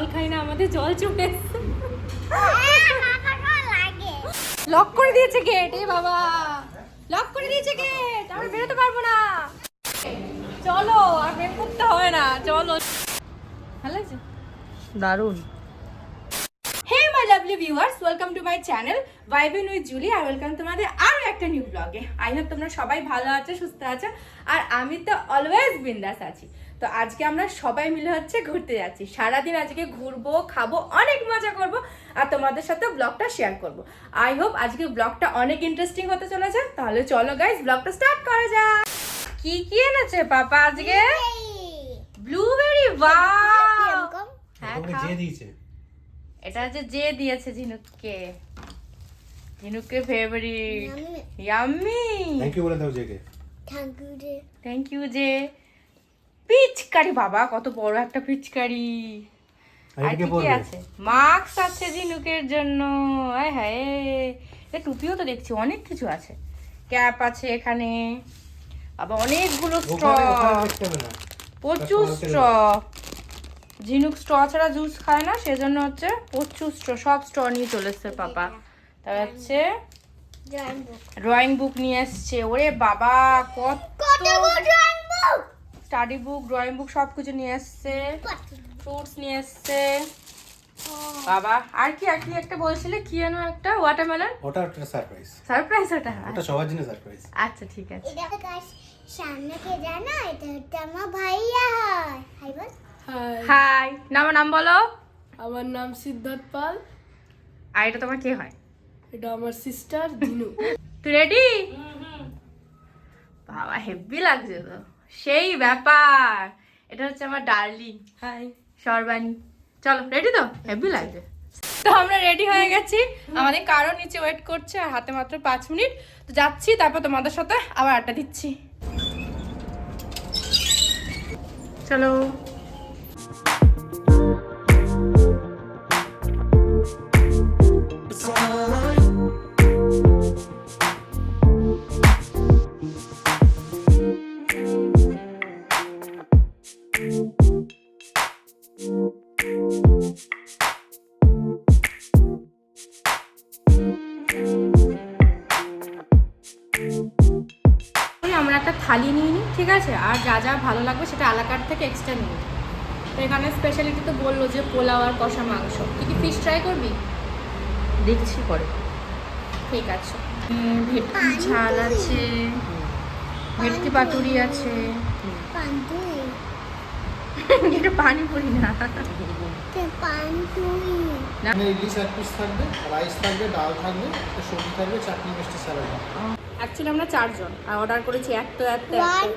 জল খাই না আমাদের জল চলে এসছে লক করে দিয়েছে গেট এ বাবা। লক করে দিয়েছে গেট আমরা বেরোতে পারব না। চলো আর বের করতে হবে না চলো। ভালো লাগছে? দারুণ। Hey my lovely viewers welcome to my channel vibing with Julie R welcome তোমাদের আরও একটা নিউ ব্লগে আই হোপ তোমরা সবাই ভালো আছো সুস্থ আছো আর আমি তো অলওয়েজ বিন্দাস আছি। তো আজকে আমরা সবাই মিলে হচ্ছে ঘুরতে যাচ্ছি। সারাদিন আজকে ঘুরবো খাব অনেক মজা করব আর তোমাদের সাথে ব্লগটা শেয়ার করব। আই হোপ আজকে ব্লগটা অনেক ইন্টারেস্টিং হতে চলেছে। তাহলে চলো গাইস ব্লগটা স্টার্ট করা যাক। কি কি এনেছে পাপা আজকে? ব্লুবেরি ওয়াও হ্যাঁ ওকে যে দিয়েছে। এটা হচ্ছে যে দিয়েছে ঝিনুককে। ঝিনুককে ফেভারিট ইয়াম্মি থ্যাংক ইউ বলে দাও জেকে। থ্যাংক ইউ যে পিচকারি বাবা কত বড় একটা পিচকারি। আর কি কি আছে? মাস্ক আছে ঝিনুকের জন্য। আয় হায়। এ টুপিও তো দেখছি অনেক কিছু আছে। ক্যাপ আছে এখানে। আবার অনেকগুলো স্ট্র। প্রচুর স্ট্র। ঝিনুক স্ট্র ছাড়া জুস খায় না সেজন্য হচ্ছে প্রচুর স্ট্র। সব স্ট্র নিয়ে চলে এসছে পাপা। তার হচ্ছে ড্রয়িং বুক নিয়ে এসছে। ওরে বাবা কত স্টাডি বুক ড্রয়িং বুক সব কিছু নিয়ে এসছে। ফ্রুটস নিয়ে এসছে। বাবা আর কি আর কি একটা বলছিলে? কি যেন একটা? ওয়াটারমেলন ওটা একটা সারপ্রাইজ সারপ্রাইজ ওটা ওটা সবার জন্য সারপ্রাইজ আচ্ছা ঠিক আছে। এটা গাছ সামনে কে জানা এটা হচ্ছে আমার ভাইয়া। হয় হাই বল হাই নাম নাম বলো। আমার নাম সিদ্ধার্থ পাল। আর এটা তোমার কে হয়? এটা আমার সিস্টার দিনু তুই রেডি বাবা হেভি লাগছে তো। সেই ব্যাপার। এটা হচ্ছে আমার ডার্লিং। হাই সর্বাণী। চলো রেডি তো? হেভি লাগছে তো আমরা রেডি হয়ে গেছি। আমাদের কারও নিচে ওয়েট করছে আর হাতে মাত্র পাঁচ মিনিট। তো যাচ্ছি তারপর তোমাদের সাথে আবার আড্ডা দিচ্ছি। চলো। লাগবে সেটা আলাকার থেকে এক্সট্রা নিই তো এখানে স্পেশালিটি তো বলল যে পোলাও আর কষা মাংস। তুই কি ফিশ ট্রাই করবি? দেখছি পরে। ঠিক আছে। ভেটকি ঝাল আছে ভেটকি পাতুরি আছে। পান্তুই এটা পানিপুরি না। ইলিশ এক পিস থাকবে রাইস থাকবে ডাল থাকবে সবজি থাকবে চাটনি মিষ্টি স্যালাড অ্যাকচুয়ালি আমরা চারজন আর অর্ডার করেছি এত এত ওয়ান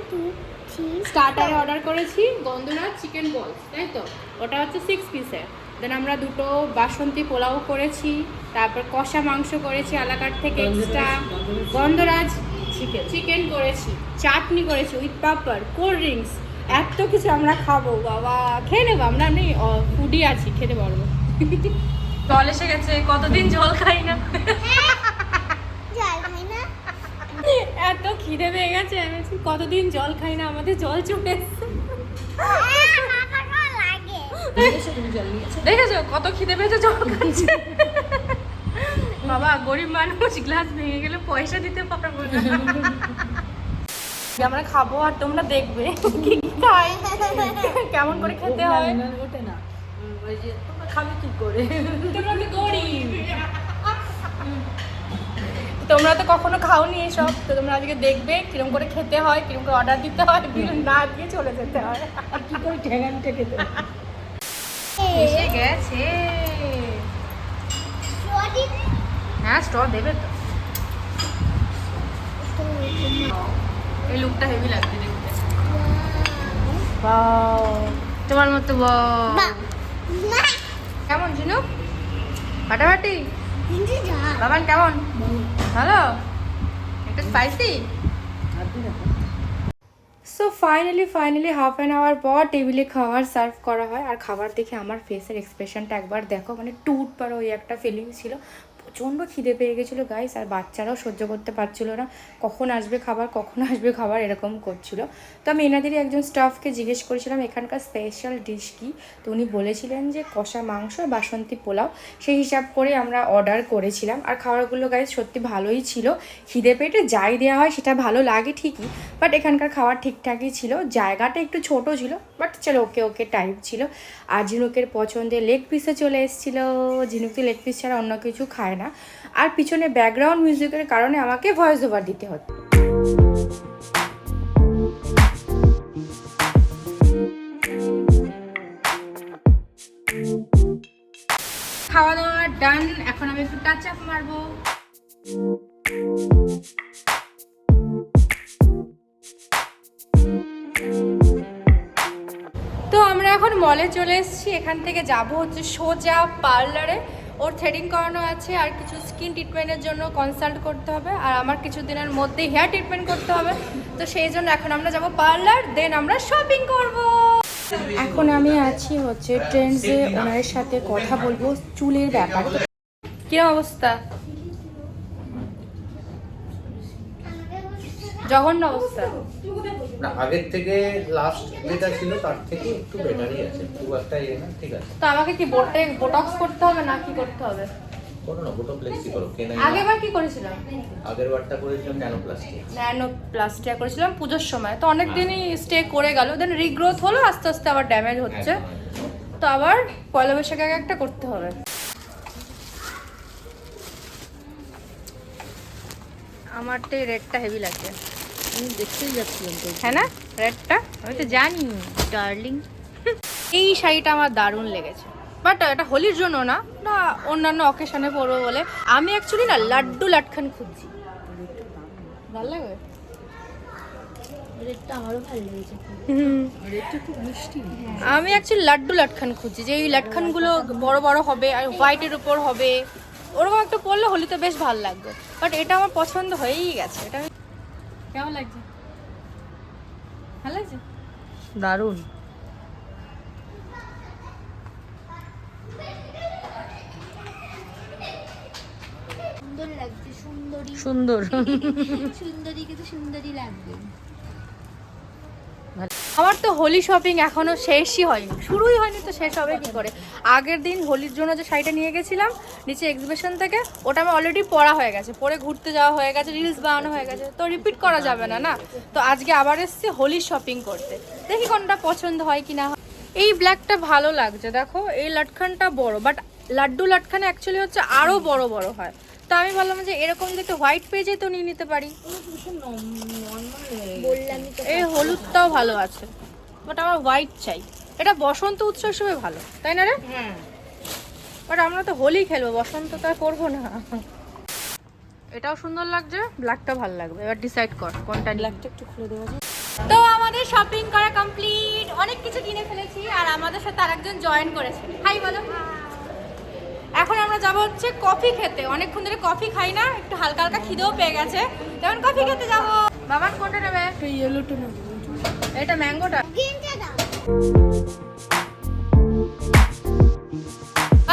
থ্রি স্টার্টারে অর্ডার করেছি গন্ধরাজ চিকেন বলস তাই তো? ওটা হচ্ছে সিক্স পিসের দেন আমরা দুটো বাসন্তী পোলাও করেছি তারপর কষা মাংস করেছি আলাকার থেকে এক্সট্রা গন্ধরাজ চিকেন চিকেন করেছি চাটনি করেছি উইথ পাপড় কোল্ড ড্রিঙ্কস এত কিছু আমরা খাব বাবা। খেয়ে নেব আমরা আমি ফুডি আছি খেতে পারব। জল এসে গেছে কতদিন জল খাই না? এত খিদে পেয়ে গেছে আমি কতদিন জল খাই না? আমাদের জল লাগে দেখেছ কত খিদে পেয়েছে জল খাচ্ছে। বাবা গরিব মানুষ গ্লাস ভেঙে গেলে পয়সা দিতে পারব না। আমরা খাব আর তোমরা দেখবে কি খাই। কেমন করে খেতে হয়। ওঠে না। উম, ওই যে তোমরা খাবে কি করে? তোমরা তো গরিব। তোমরা তো কখনো খাওনি এসব। তো তোমরা আজকে দেখবে কিরম করে খেতে হয় কিরম করে অর্ডার দিতে হয় বিল না দিয়ে চলে যেতে হয়। আর কি করে ঠেঙান ঠেকে দেবে এসে গেছে। হ্যাঁ স্ট্র দেবে তো। এই লুকটা হেভি লাগছে দেখতে। তোমার মতো কেমন জিনু? ফাটাফাটি? বাবান কেমন ভালো একটু spicy so finally finally half an hour পর টেবিলে খাবার সার্ভ করা হয়। আর খাবার দেখে আমার ফেসের এক্সপ্রেশনটা একবার দেখো। মানে টুট পারো ওই একটা ফিলিং ছিল। প্রচণ্ড খিদে পেয়ে গেছিল গাইস আর বাচ্চারাও সহ্য করতে পারছিল না। কখন আসবে খাবার, কখন আসবে খাবার, এরকম করছিল। তো আমি এনাদেরই একজন স্টাফকে জিজ্ঞেস করেছিলাম, এখানকার স্পেশাল ডিশ কী? তো উনি বলেছিলেন যে, কষা মাংস বাসন্তী পোলাও। সেই হিসাব করে আমরা অর্ডার করেছিলাম। আর খাবারগুলো গাইস সত্যি ভালোই ছিল। খিদে পেটে যাই দেওয়া হয়, সেটা ভালো লাগে ঠিকই বাট এখানকার খাবার ঠিকঠাকই ছিল। জায়গাটা একটু ছোট ছিল বাট চলো, ওকে ওকে টাইপ ছিল। আর ঝিনুকের পছন্দের লেগ পিসে চলে এসেছিল। ঝিনুক লেগ পিস ছাড়া অন্য কিছু খায় না। আর পিছনে ব্যাকগ্রাউন্ড মিউজিকের কারণে আমাকে ভয়েস ওভার দিতে হতো। খাওয়া দাওয়া ডান এখন আমি একটু টাচ আপ মারবো। তো আমরা এখন মলে চলে এসেছি। এখান থেকে যাব হচ্ছে সোজা পার্লারে। ওর থ্রেডিং করানো আছে আর কিছু স্কিন ট্রিটমেন্টের জন্য কনসাল্ট করতে হবে আর আমার কিছু দিনের মধ্যে হেয়ার ট্রিটমেন্ট করতে হবে। তো সেই জন্য এখন আমরা যাব পার্লার দেন আমরা শপিং করব। এখন আমি আছি হচ্ছে ট্রেন্ডসে ওনার সাথে কথা বলব চুলের ব্যাপারে। কিরম অবস্থা? জঘন্য অবস্থা। না আগের থেকে লাস্ট যেটা ছিল তার থেকে একটু বেটারই আছে। খুব একটা ইয়ে না ঠিক আছে। তো আমাকে কি বোটে বোটক্স করতে হবে না কি করতে হবে? করো না গোটো প্লেক্সি করো কেনা আগেবার কি করেছিলাম? আগের বারটা করেছিলাম ন্যানো প্লাস্টিক ন্যানো প্লাস্টিয়া করেছিলাম পুজোর সময়। তো অনেক দিনই স্টে করে গেল দেন রিগ্রোথ হলো আস্তে আস্তে আবার ড্যামেজ হচ্ছে। তো আবার পয়লা বৈশাখে আগে একটা করতে হবে। আমার তো এই রেডটা হেভি লাগছে আমি দেখতেই যাচ্ছিলাম তো হ্যাঁ না? রেডটা? আমি তো জানি ডার্লিং। এই শাড়িটা আমার দারুণ লেগেছে। বাট এটা হোলির জন্য না না অন্যান্য অকেশনে পরবো বলে। আমি অ্যাকচুয়ালি না লাড্ডু লাটখান খুঁজছি। ভালো লাগে? রেটটা আমারও ভালো লেগেছে। রেটটা খুব মিষ্টি আমি অ্যাকচুয়ালি লাড্ডু লাটখান খুঁজছি। যে এই লাটখানগুলো বড় বড় হবে আর হোয়াইটের উপর হবে ওরকম একটা পরলে হোলিতে বেশ ভালো লাগবে। বাট এটা আমার পছন্দ হয়েই গেছে। এটা কেমন লাগছে? ভালো লাগছে? দারুণ। সুন্দর লাগছে সুন্দরী। কিন্তু সুন্দরী লাগবে। আমার তো হোলি শপিং এখনও শেষই হয়নি। শুরুই হয়নি তো শেষ হবে কি করে? আগের দিন হোলির জন্য যে শাড়িটা নিয়ে গেছিলাম, নিচে এক্সিবিশন থেকে, ওটা আমার অলরেডি পরা হয়ে গেছে। পরে ঘুরতে যাওয়া হয়ে গেছে রিলস বানানো হয়ে গেছে। তো রিপিট করা যাবে না না? তো আজকে আবার এসেছি হোলি শপিং করতে। দেখি কোনটা পছন্দ হয় কি না হয়। এই ব্ল্যাকটা ভালো লাগছে, দেখো। এই লাটখানটা বড় বাট লাড্ডু লাটখান অ্যাকচুয়ালি হচ্ছে আরও বড় বড় হয়। তো আমি ভাবলাম যে এরকম দেখতে হোয়াইট পেজে তো নিয়ে নিতে পারি। বললামই তো এই হলুদটাও ভালো আছে। বাট আমার হোয়াইট চাই। এটা বসন্ত উৎসব হিসেবে ভালো তাই না রে? হ্যাঁ। বাট আমরা তো হোলি খেলব বসন্ত তো আর করব না। এটাও সুন্দর লাগছে ব্ল্যাকটা ভালো লাগবে। এবার ডিসাইড কর কোনটা ব্ল্যাকটা একটু খুলে দেওয়া যায় তো আমাদের শপিং করা কমপ্লিট অনেক কিছু কিনে ফেলেছি আর আমাদের সাথে আরেকজন জয়েন করেছে। হাই বলো। এখন আমরা যাব হচ্ছে কফি খেতে। অনেকক্ষণ ধরে কফি খাই না একটু হালকা হালকা খিদেও পেয়ে গেছে। যেমন কফি খেতে যাব। বাবার কোনটা নেবে? একটা ইয়েলোটা নেব। এটা ম্যাঙ্গোটা? গ্রিনটা দাও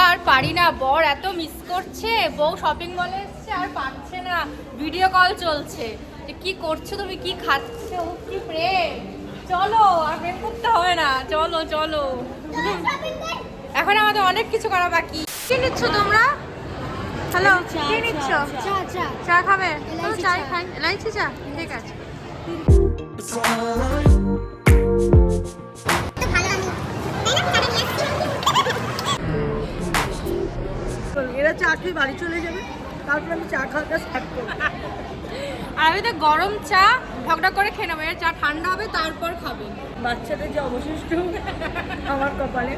আর পারি না বর এত মিস করছে। বউ শপিং মলে এসছে আর পাচ্ছে না। ভিডিও কল চলছে। যে কি করছ তুমি কি খাচ্ছো? কি প্রেম? চলো আর প্রেম করতে হবে না। চলো চলো। এখন আমাদের অনেক কিছু করা বাকি। কি নিচ্ছ তোমরা? হ্যালো কি নিচ্ছ? চা চা চা। খাবে? চাই চা। খাই। এলাইচি চা? ঠিক আছে। এরা চা খেয়ে বাড়ি চলে যাবে। তারপর আমি চা খাওয়াটা স্টার্ট করব। আর আমি তো গরম চা ঢকঢক করে খেয়ে নেব। এর চা ঠান্ডা হবে তারপর খাবে। বাচ্চাদের যে অবশিষ্ট আমার কপালে।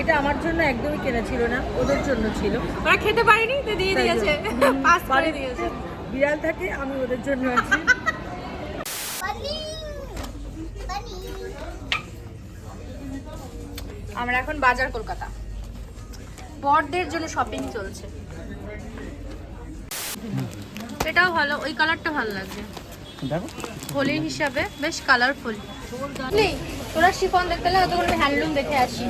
এটা আমার জন্য একদমই কেনা ছিল না ওদের জন্য ছিল। ওরা খেতে পারেনি? তো দিয়ে দিয়েছে। পাস করে দিয়েছে। বিড়াল থাকে আমি ওদের জন্য আছি। আমরা এখন বাজার কলকাতা। বরদের জন্য শপিং চলছে। এটাও ভালো ওই কালারটা ভালো লাগছে। দেখো। হোলি হিসাবে বেশ কালারফুল তোরা শিফন দেখতে হলে তখন আমি হ্যান্ডলুম দেখে আসি।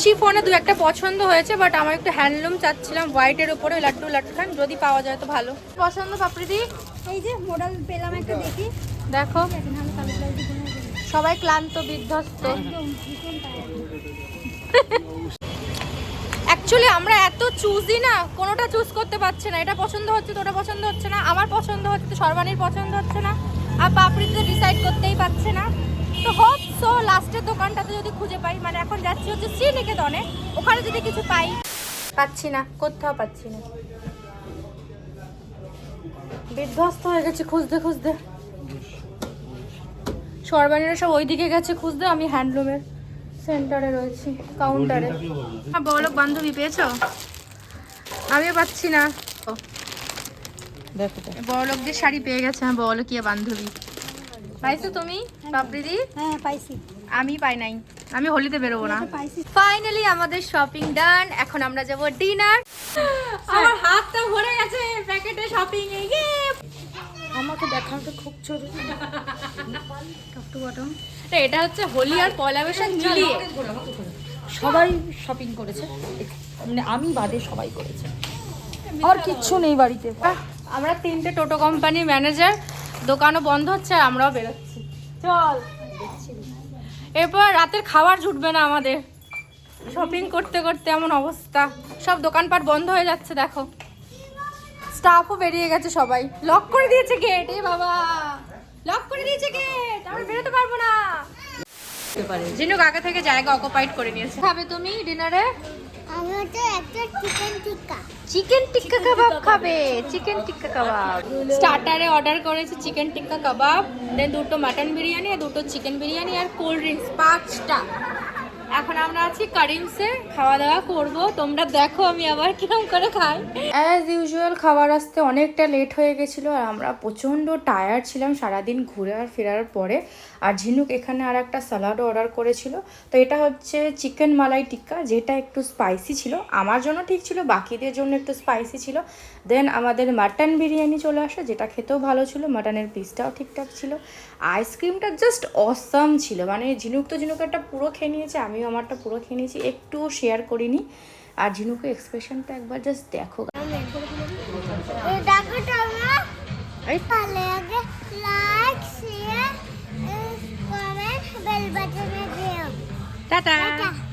শিফনে দু একটা পছন্দ হয়েছে বাট আমার একটু হ্যান্ডলুম চাচ্ছিলাম হোয়াইটের উপরে লাড্ডু লাট্টুখান যদি পাওয়া যায় তো ভালো। পছন্দ পাপড়িদি? এই যে মডেল পেলাম একটা দেখি। দেখো। সবাই ক্লান্ত বিধ্বস্ত। অ্যাকচুয়ালি আমরা এত চুজই না কোনোটা চুজ করতে পারছি না। এটা পছন্দ হচ্ছে তো ওটা পছন্দ হচ্ছে না। আমার পছন্দ হচ্ছে তো সর্বাণীর পছন্দ হচ্ছে না। আর পাপড়িতে সো লাস্টের দোকানটাতে যদি খুঁজে পাই মানে এখন যাচ্ছি হচ্ছে শ্রীনিকেতনে ওখানে যদি কিছু পাই। পাচ্ছি না কোথাও পাচ্ছি না। বিধ্বস্ত হয়ে গেছে খুঁজতে খুঁজতে। সর্বাণীরা সব ওইদিকে গেছে খুঁজতে আমি হ্যান্ডলুমের সেন্টারে রয়েছি কাউন্টারে। হ্যাঁ বড়লোক বান্ধবী পেয়েছ? আমিও পাচ্ছি না। ও, দেখো তো। বড়লোকদের শাড়ি পেয়ে গেছে হ্যাঁ বড়লোকিয়া বান্ধবী। পাইছো তুমি? পাপড়িদি? হ্যাঁ পাইছি। আমি পাই নাই। আমি হোলিতে বেরোবো না। ফাইনালি আমাদের শপিং ডান এখন আমরা যাব ডিনার আমার হাতটা ভরে গেছে প্যাকেটে শপিং এ। আমাকে দেখাতে খুব জরুরি টপ টু বটম এটা হচ্ছে হোলি আর পয়লা বৈশাখ মিলিয়ে। সবাই শপিং করেছে। মানে আমি বাদে সবাই করেছে। আর কিচ্ছু নেই বাড়িতে। আমরা তিনটে টোটো কোম্পানির ম্যানেজার দোকানও বন্ধ হচ্ছে আর আমরাও বেরোচ্ছি। চল। এরপর রাতের খাবার জুটবে না আমাদের। শপিং করতে করতে এমন অবস্থা। সব দোকানপাট বন্ধ হয়ে যাচ্ছে দেখো। স্টাফও বেরিয়ে গেছে সবাই। লক করে দিয়েছে গেট এ বাবা। লক করে দিয়েছে গেট আমরা বেরোতে পারব না। জিনুক আগে থেকে জায়গা অকুপাইড করে নিয়েছে। খাবে তুমি ডিনারে আমি একটা চিকেন টিক্কা চিকেন টিক্কা কাবাব খাবে চিকেন টিক্কা কাবাব স্টার্টারে অর্ডার করেছি চিকেন টিক্কা কাবাব দেন দুটো মাটন বিরিয়ানি আর দুটো চিকেন বিরিয়ানি আর কোল্ড ড্রিঙ্কস পাঁচটা। এখন আমরা আছি কারিমসে খাওয়া দাওয়া করব। তোমরা দেখো আমি আবার কিরম করে খাই। অ্যাজ ইউজুয়াল খাবার আসতে অনেকটা লেট হয়ে গেছিল আর আমরা প্রচণ্ড টায়ার্ড ছিলাম সারাদিন ঘুরে আর ফেরার পরে। আর ঝিনুক এখানে আর একটা স্যালাডও অর্ডার করেছিল। তো এটা হচ্ছে চিকেন মালাই টিক্কা যেটা একটু স্পাইসি ছিল। আমার জন্য ঠিক ছিল, বাকিদের জন্য একটু স্পাইসি ছিল। দেন আমাদের মাটন বিরিয়ানি চলে আসে, যেটা খেতেও ভালো ছিল মাটনের পিসটাও ঠিকঠাক ছিল। আইসক্রিমটা জাস্ট অসাম ছিল। মানে ঝিনুক তো ঝিনুক একটা পুরো খেয়ে নিয়েছে, আমিও আমারটা পুরো খেয়ে নিয়েছি। একটুও শেয়ার করিনি। আর ঝিনুকের এক্সপ্রেশনটা একবার জাস্ট দেখো। টাটা।